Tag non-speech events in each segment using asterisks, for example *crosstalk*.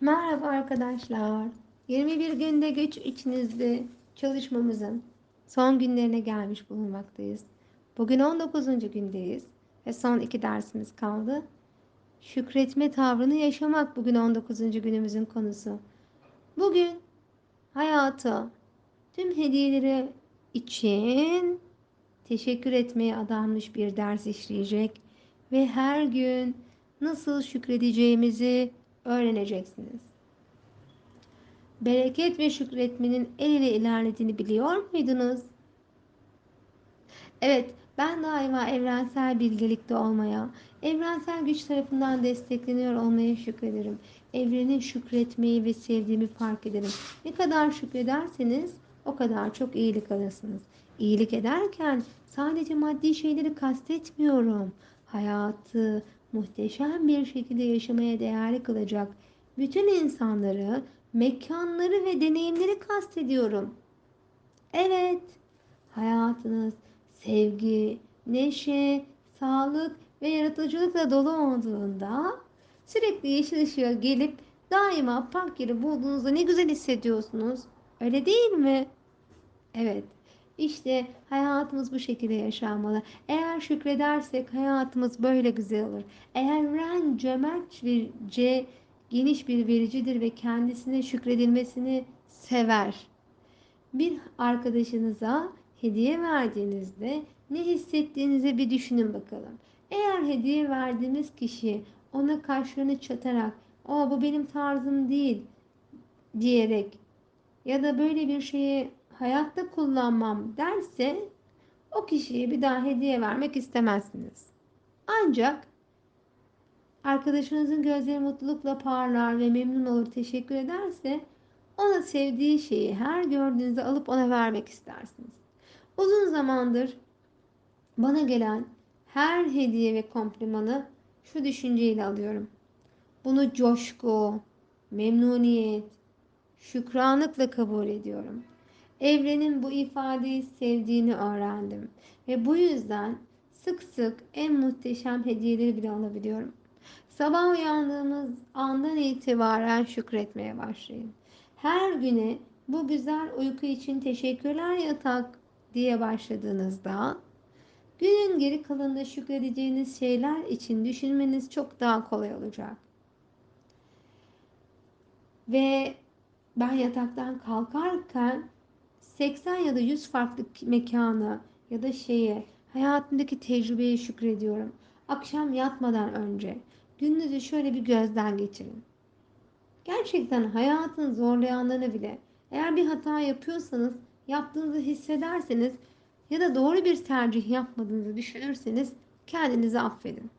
Merhaba arkadaşlar. 21 günde güç içinizde çalışmamızın son günlerine gelmiş bulunmaktayız. Bugün 19. gündeyiz ve son iki dersimiz kaldı. Şükretme tavrını yaşamak bugün 19. günümüzün konusu. Bugün hayata tüm hediyeleri için teşekkür etmeye adanmış bir ders işleyecek ve her gün nasıl şükredeceğimizi öğreneceksiniz. Bereket ve şükretmenin el ile ilerlediğini biliyor muydunuz? Evet, ben daima evrensel bilgelikte olmaya, evrensel güç tarafından destekleniyor olmaya şükrederim. Evrene şükretmeyi ve sevdiğimi fark ederim. Ne kadar şükrederseniz o kadar çok iyilik alırsınız. İyilik ederken sadece maddi şeyleri kastetmiyorum. Hayatı muhteşem bir şekilde yaşamaya değerli kılacak bütün insanları, mekanları ve deneyimleri kastediyorum. Evet, hayatınız sevgi, neşe, sağlık ve yaratıcılıkla dolu olduğunda sürekli yeşil ışığa gelip daima park yeri bulduğunuzda ne güzel hissediyorsunuz. Öyle değil mi? Evet. İşte hayatımız bu şekilde yaşanmalı. Eğer şükredersek hayatımız böyle güzel olur. Evren cömert bir C geniş bir vericidir ve kendisine şükredilmesini sever. Bir arkadaşınıza hediye verdiğinizde ne hissettiğinizi bir düşünün bakalım. Eğer hediye verdiğimiz kişi ona kaşlarını çatarak "O bu benim tarzım değil." diyerek ya da böyle bir şeye hayatta kullanmam derse o kişiye bir daha hediye vermek istemezsiniz. Ancak arkadaşınızın gözleri mutlulukla parlar ve memnun olur teşekkür ederse ona sevdiği şeyi her gördüğünüzde alıp ona vermek istersiniz. Uzun zamandır bana gelen her hediye ve komplimanı şu düşünceyle alıyorum. Bunu coşku, memnuniyet, şükranlıkla kabul ediyorum. Evrenin bu ifadeyi sevdiğini öğrendim ve bu yüzden sık sık en muhteşem hediyeleri bile alabiliyorum. Sabah uyandığımız andan itibaren şükretmeye başlayın. Her güne bu güzel uyku için teşekkürler yatak diye başladığınızda günün geri kalanında şükredeceğiniz şeyler için düşünmeniz çok daha kolay olacak. Ve ben yataktan kalkarken 80 ya da 100 farklı mekana ya da şeye, hayatımdaki tecrübeye şükrediyorum. Akşam yatmadan önce gününüzü şöyle bir gözden geçirin. Gerçekten hayatın zorlayanlarını bile eğer bir hata yapıyorsanız yaptığınızı hissederseniz ya da doğru bir tercih yapmadığınızı düşünürseniz kendinizi affedin.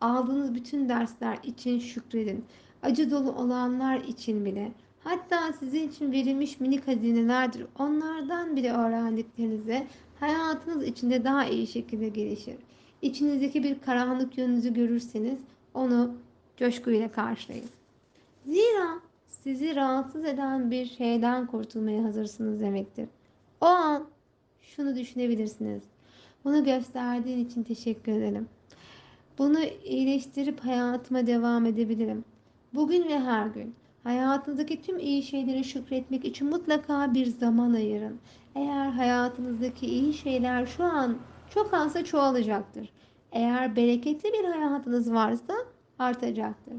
Aldığınız bütün dersler için şükredin. Acı dolu olanlar için bile Hatta sizin için verilmiş minik hazinelerdir. Onlardan bile öğrendiklerinizde hayatınız içinde daha iyi şekilde gelişir. İçinizdeki bir karanlık yönünüzü görürseniz onu coşkuyla karşılayın. Zira sizi rahatsız eden bir şeyden kurtulmaya hazırsınız demektir. O an şunu düşünebilirsiniz. Bunu gösterdiğin için teşekkür ederim. Bunu iyileştirip hayatıma devam edebilirim. Bugün ve her gün Hayatınızdaki tüm iyi şeylere şükretmek için mutlaka bir zaman ayırın. Eğer hayatınızdaki iyi şeyler şu an çok azsa çoğalacaktır. Eğer bereketli bir hayatınız varsa artacaktır.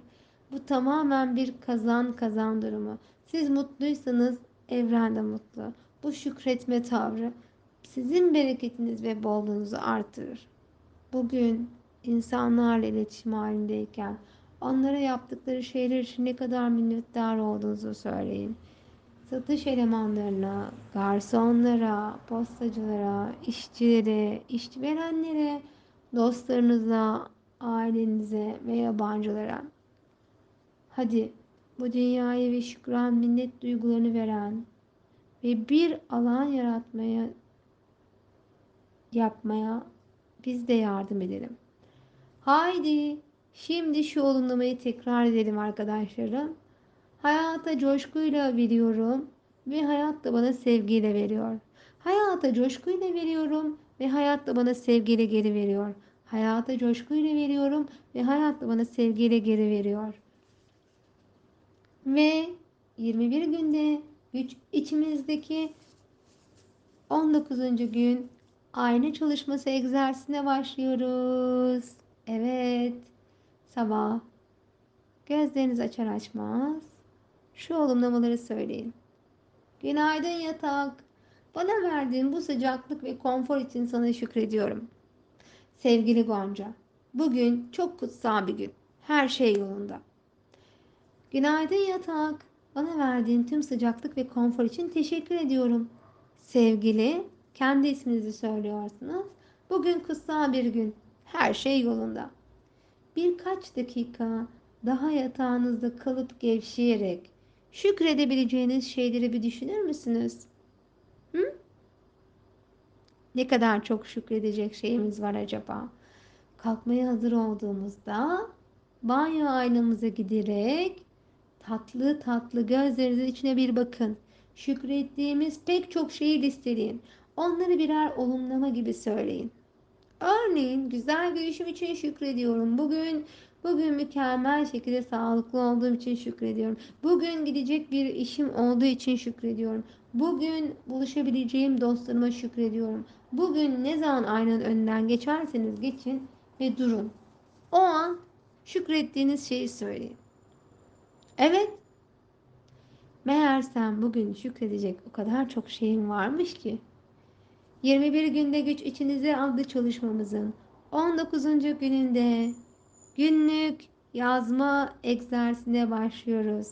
Bu tamamen bir kazan kazan durumu. Siz mutluysanız evren de mutlu. Bu şükretme tavrı sizin bereketiniz ve bolluğunuzu artırır. Bugün insanlarla iletişim halindeyken onlara yaptıkları şeyler için ne kadar minnettar olduğunuzu söyleyin. Satış elemanlarına, garsonlara, postacılara, işçilere, işverenlere, dostlarınıza, ailenize ve yabancılara. Hadi bu dünyaya ve şükran minnet duygularını veren ve bir alan yaratmaya yapmaya biz de yardım edelim. Haydi Şimdi şu olumlamayı tekrar edelim arkadaşlarım. Hayata coşkuyla veriyorum ve hayat da bana sevgiyle veriyor. Hayata coşkuyla veriyorum ve hayat da bana sevgiyle geri veriyor. Hayata coşkuyla veriyorum ve hayat da bana sevgiyle geri veriyor. Ve 21 günde güç içimizdeki 19. gün ayna çalışması egzersizine başlıyoruz. Evet. Sabah gözlerinizi açar açmaz şu olumlamaları söyleyin. Günaydın yatak. Bana verdiğin bu sıcaklık ve konfor için sana şükrediyorum. Sevgili Gonca, bugün çok kutsal bir gün. Her şey yolunda. Günaydın yatak. Bana verdiğin tüm sıcaklık ve konfor için teşekkür ediyorum. Sevgili, kendi isminizi söylüyorsunuz. Bugün kutsal bir gün. Her şey yolunda. Birkaç dakika daha yatağınızda kalıp gevşeyerek şükredebileceğiniz şeyleri bir düşünür müsünüz? Hı? Ne kadar çok şükredecek şeyimiz var acaba? Kalkmaya hazır olduğumuzda banyo aynamıza giderek tatlı tatlı gözlerinizin içine bir bakın. Şükrettiğimiz pek çok şeyi listeleyin. Onları birer olumlama gibi söyleyin. Örneğin güzel görüşüm için şükrediyorum. Bugün bugün mükemmel şekilde sağlıklı olduğum için şükrediyorum. Bugün gidecek bir işim olduğu için şükrediyorum. Bugün buluşabileceğim dostlarıma şükrediyorum. Bugün ne zaman aynanın önünden geçerseniz geçin ve durun. O an şükrettiğiniz şeyi söyleyin. Evet. Meğersem bugün şükredecek o kadar çok şeyim varmış ki. 21 günde güç içinize adlı çalışmamızın 19. gününde günlük yazma egzersizine başlıyoruz.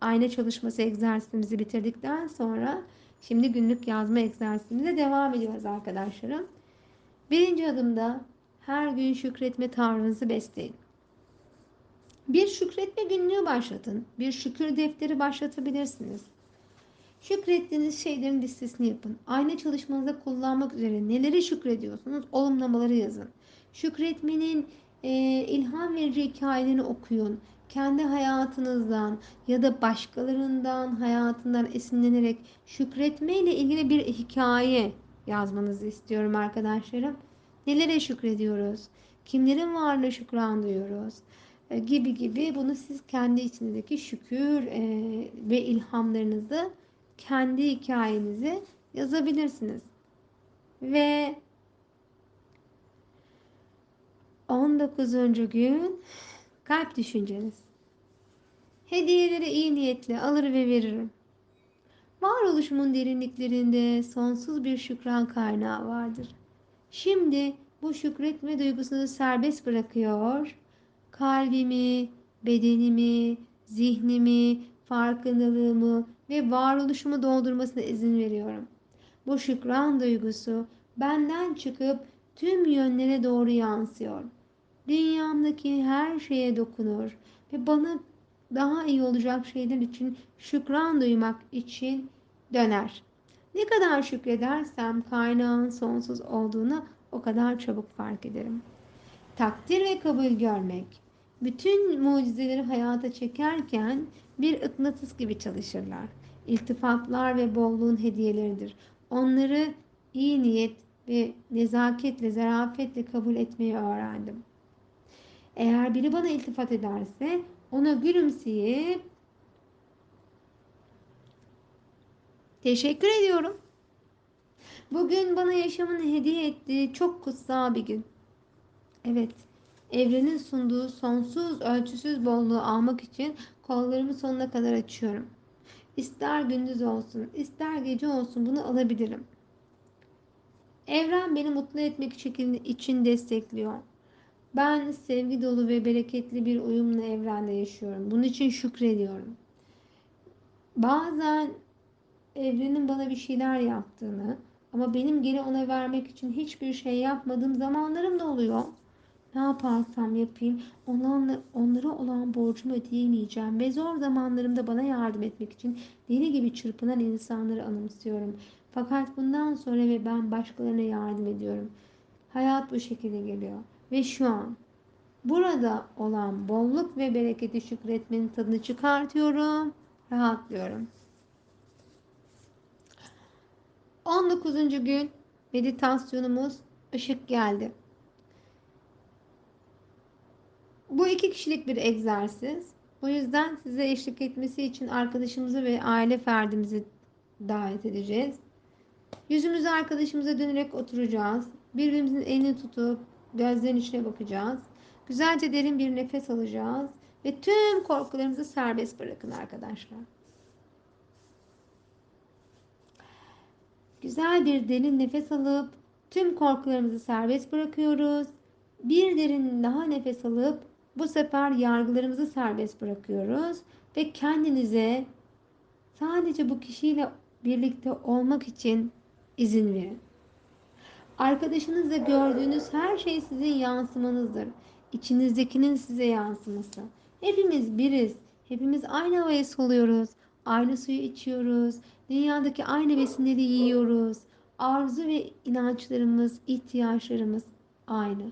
Ayna çalışması egzersizimizi bitirdikten sonra şimdi günlük yazma egzersizimize devam ediyoruz arkadaşlarım. Birinci adımda her gün şükretme tavrınızı besleyin. Bir şükretme günlüğü başlatın. Bir şükür defteri başlatabilirsiniz. Şükrettiğiniz şeylerin listesini yapın. Ayna çalışmanızda kullanmak üzere neleri şükrediyorsunuz? Olumlamaları yazın. Şükretmenin e, ilham verici hikayelerini okuyun. Kendi hayatınızdan ya da başkalarından hayatından esinlenerek şükretme ile ilgili bir hikaye yazmanızı istiyorum arkadaşlarım. Nelere şükrediyoruz? Kimlerin varlığına şükran duyuyoruz? E, gibi gibi bunu siz kendi içinizdeki şükür e, ve ilhamlarınızı kendi hikayenizi yazabilirsiniz. Ve 19. gün kalp düşünceniz. Hediyeleri iyi niyetle alır ve veririm. Varoluşumun derinliklerinde sonsuz bir şükran kaynağı vardır. Şimdi bu şükretme duygusunu serbest bırakıyor. Kalbimi, bedenimi, zihnimi, farkındalığımı ve varoluşumu doldurmasına izin veriyorum. Bu şükran duygusu benden çıkıp tüm yönlere doğru yansıyor. Dünyamdaki her şeye dokunur ve bana daha iyi olacak şeyler için şükran duymak için döner. Ne kadar şükredersem kaynağın sonsuz olduğunu o kadar çabuk fark ederim. Takdir ve kabul görmek. Bütün mucizeleri hayata çekerken bir ıknatıs gibi çalışırlar. İltifatlar ve bolluğun hediyeleridir. Onları iyi niyet ve nezaketle, zarafetle kabul etmeyi öğrendim. Eğer biri bana iltifat ederse ona gülümseyip teşekkür ediyorum. Bugün bana yaşamını hediye ettiği çok kutsal bir gün. Evet, evrenin sunduğu sonsuz, ölçüsüz bolluğu almak için kollarımı sonuna kadar açıyorum. İster gündüz olsun, ister gece olsun bunu alabilirim. Evren beni mutlu etmek için destekliyor. Ben sevgi dolu ve bereketli bir uyumla evrende yaşıyorum. Bunun için şükrediyorum. Bazen evrenin bana bir şeyler yaptığını ama benim geri ona vermek için hiçbir şey yapmadığım zamanlarım da oluyor. Ne yaparsam yapayım onlarla, onlara olan borcumu ödeyemeyeceğim ve zor zamanlarımda bana yardım etmek için deli gibi çırpınan insanları anımsıyorum. Fakat bundan sonra ve ben başkalarına yardım ediyorum. Hayat bu şekilde geliyor. Ve şu an burada olan bolluk ve bereketi şükretmenin tadını çıkartıyorum. Rahatlıyorum. 19. gün meditasyonumuz ışık geldi. Bu iki kişilik bir egzersiz. Bu yüzden size eşlik etmesi için arkadaşımızı ve aile ferdimizi davet edeceğiz. Yüzümüzü arkadaşımıza dönerek oturacağız. Birbirimizin elini tutup gözlerin içine bakacağız. Güzelce derin bir nefes alacağız ve tüm korkularımızı serbest bırakın arkadaşlar. Güzel bir derin nefes alıp tüm korkularımızı serbest bırakıyoruz. Bir derin daha nefes alıp bu sefer yargılarımızı serbest bırakıyoruz ve kendinize sadece bu kişiyle birlikte olmak için izin verin. Arkadaşınızla gördüğünüz her şey sizin yansımanızdır. İçinizdekinin size yansıması. Hepimiz biriz. Hepimiz aynı havayı soluyoruz. Aynı suyu içiyoruz. Dünyadaki aynı besinleri yiyoruz. Arzu ve inançlarımız, ihtiyaçlarımız aynı.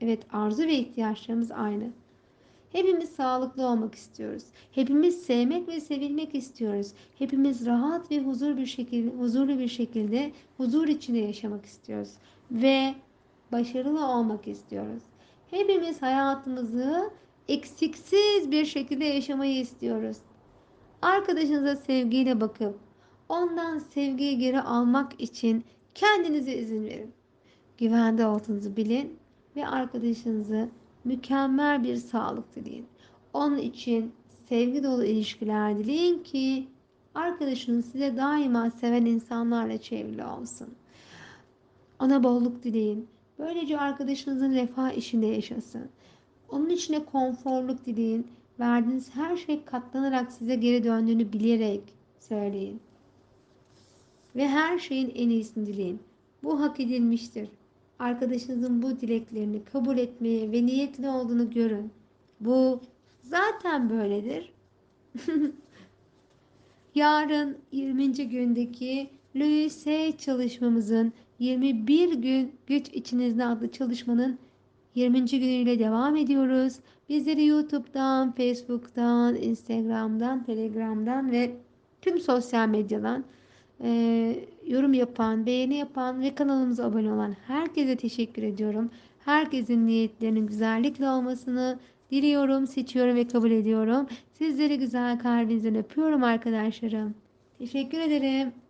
Evet, arzu ve ihtiyaçlarımız aynı. Hepimiz sağlıklı olmak istiyoruz. Hepimiz sevmek ve sevilmek istiyoruz. Hepimiz rahat ve huzur bir şekilde, huzurlu bir şekilde huzur içinde yaşamak istiyoruz ve başarılı olmak istiyoruz. Hepimiz hayatımızı eksiksiz bir şekilde yaşamayı istiyoruz. Arkadaşınıza sevgiyle bakıp ondan sevgiyi geri almak için kendinize izin verin. Güvende olduğunuzu bilin ve arkadaşınızı mükemmel bir sağlık dileyin. Onun için sevgi dolu ilişkiler dileyin ki arkadaşınız size daima seven insanlarla çevrili olsun. Ona bolluk dileyin. Böylece arkadaşınızın refah işinde yaşasın. Onun içine konforluk dileyin. Verdiğiniz her şey katlanarak size geri döndüğünü bilerek söyleyin. Ve her şeyin en iyisini dileyin. Bu hak edilmiştir. Arkadaşınızın bu dileklerini kabul etmeye ve niyetli olduğunu görün. Bu zaten böyledir. *laughs* Yarın 20. gündeki Louis Hay çalışmamızın 21 gün güç içinizde adlı çalışmanın 20. günüyle devam ediyoruz. Bizleri YouTube'dan, Facebook'tan, Instagram'dan, Telegram'dan ve tüm sosyal medyadan e, yorum yapan, beğeni yapan ve kanalımıza abone olan herkese teşekkür ediyorum. Herkesin niyetlerinin güzellikle olmasını diliyorum, seçiyorum ve kabul ediyorum. Sizleri güzel kalbinizden öpüyorum arkadaşlarım. Teşekkür ederim.